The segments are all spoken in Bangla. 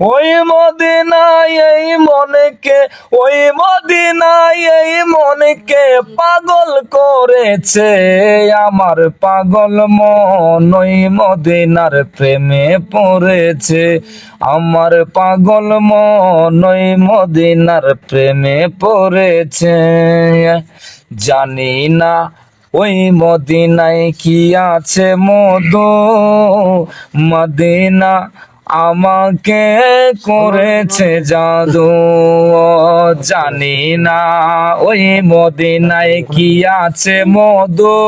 ওই মদিনায় এই মনকে, ওই মদিনায় এই মনকে পাগল করেছে। আমার পাগল মন ওই মদিনার প্রেমে পড়েছে। আমার পাগল মন ওই মদিনার প্রেমে পড়েছে। জানি না ওই মদিনায় কি আছে মধু। মদিনা আমাকে করেছে জাদু জানি না ওই মদিনায় কি আছে মধু।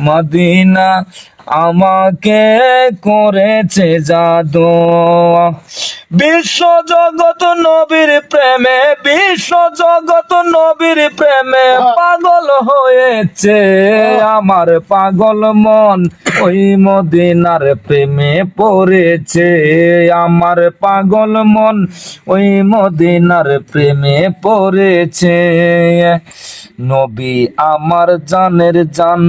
মদিনা আমাকে করেছে জাদু বিশ্ব জগত নবীর প্রেমে, বিশ্ব জগত নবীর প্রেমে পাগল হয়েছে। আমার পাগল মন ওই মদিনার প্রেমে পড়েছে। আমার পাগল মন ওই মদিনার প্রেমে পড়েছে। নবী আমার জানের জান,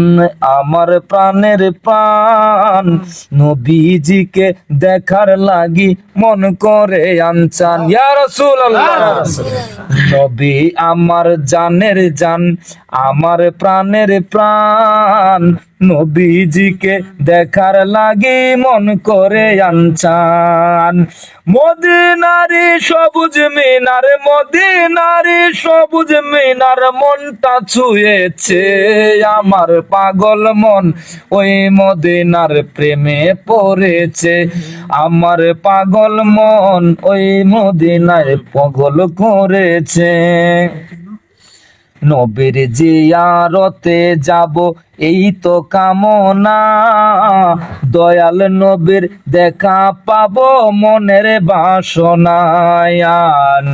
আমার প্রাণের প্রাণ। নবীজিকে দেখার লাগি মন করে আনচান। ইয়া রাসূলুল্লাহ। নবী আমার জানের জান আমার প্রাণের প্রাণ। নবীজিকে দেখার লাগে মন করে আনচান। মদিনারি সবুজ মিনার, মদিনারি সবুজ মিনার মনটা ছুঁয়েছে আমার পাগল মন। ওই মদিনার প্রেমে পড়েছে আমার পাগল মন। ওই মদিনার পাগল করেছে। নবীর জিয়ারতে যাব এই তো কামনা, দয়াল নবীর দেখা পাবো মনের বাসনায়।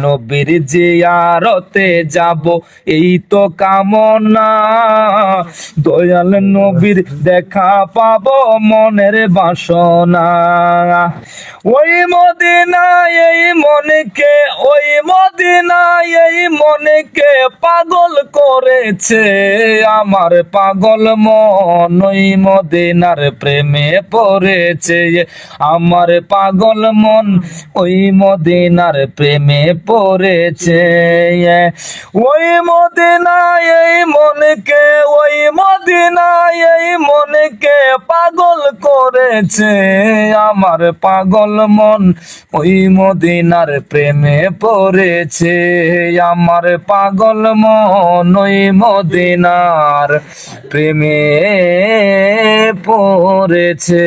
নবীর জিয়ারতে যাব, এই তো কামনা, দয়াল নবীর দেখা পাবো মনের বাসনা ওই মদিনায় এই মনকে, ওই মদিনায় এই মনকে পাগল করেছে। আমার পাগল মন ওই মদিনার প্রেমে পড়েছে। আমার পাগল মন ওই মদিনার প্রেমে পড়েছে। ওই মদিনায় এই মনকে, ওই মদিনায় এই মনকে পাগল করেছে। আমার পাগল মন ওই মদিনার প্রেমে পড়েছে। আমার পাগল মন ওই মদিনার প্রেমে পড়েছে।